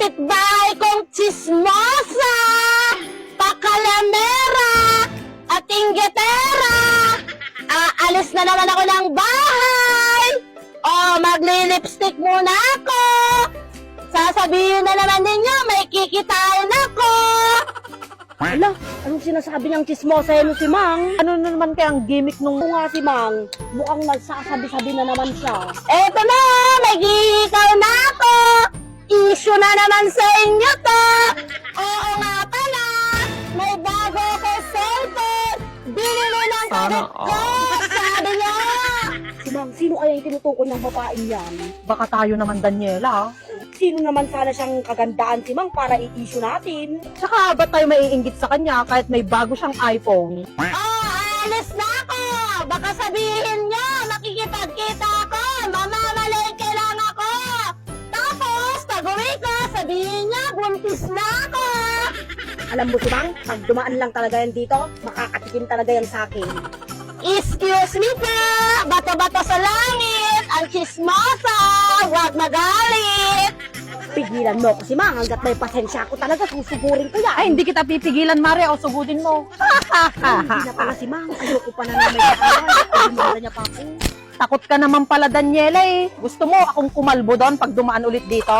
kapitbahay kong chismosa, pakalamera, at inggetera. Aalis na naman ako ng bahay. O, magli-lipstick muna ako. Sasabihin na naman ninyo, may kikitain ako. Ala, anong sinasabi niyang chismosa yan si Mang? Ano na naman kaya ang gimmick nung nga si Mang? Mukhang nagsasabi-sabi na naman siya. Eto na, may na ako. Naman sa inyo to. Oo nga pala, may bago ko cellphone. Binili ng kapit ko. Sabi niya, Si Mang, sino kaya yung tinutukoy ng babaeng yan? Baka tayo naman, Daniela. Sino naman sana siyang kagandaan si Mang para i-issue natin? Tsaka ba tayo maiinggit sa kanya kahit may bago siyang iPhone? oh, alis na ako. Baka sabihin niyo, makikipagkita niya, buntis na ako. Alam mo si Mang, pag dumaan lang talaga yan dito, makakatikim talaga yan sa akin. Excuse me po, bato-bato sa langit, ang chismosa, huwag magalit. Pigilan mo ko si Mang, hanggat may pasensya ako talaga, susugurin ko yan. Ay, hindi kita pipigilan, Mare, o sugudin mo. Hindi na pala si Mang, ayoko pa na na may. Pagmamala niya pa ako. Takot ka naman pala, Daniela, eh. Gusto mo akong kumalbo doon pag dumaan ulit dito?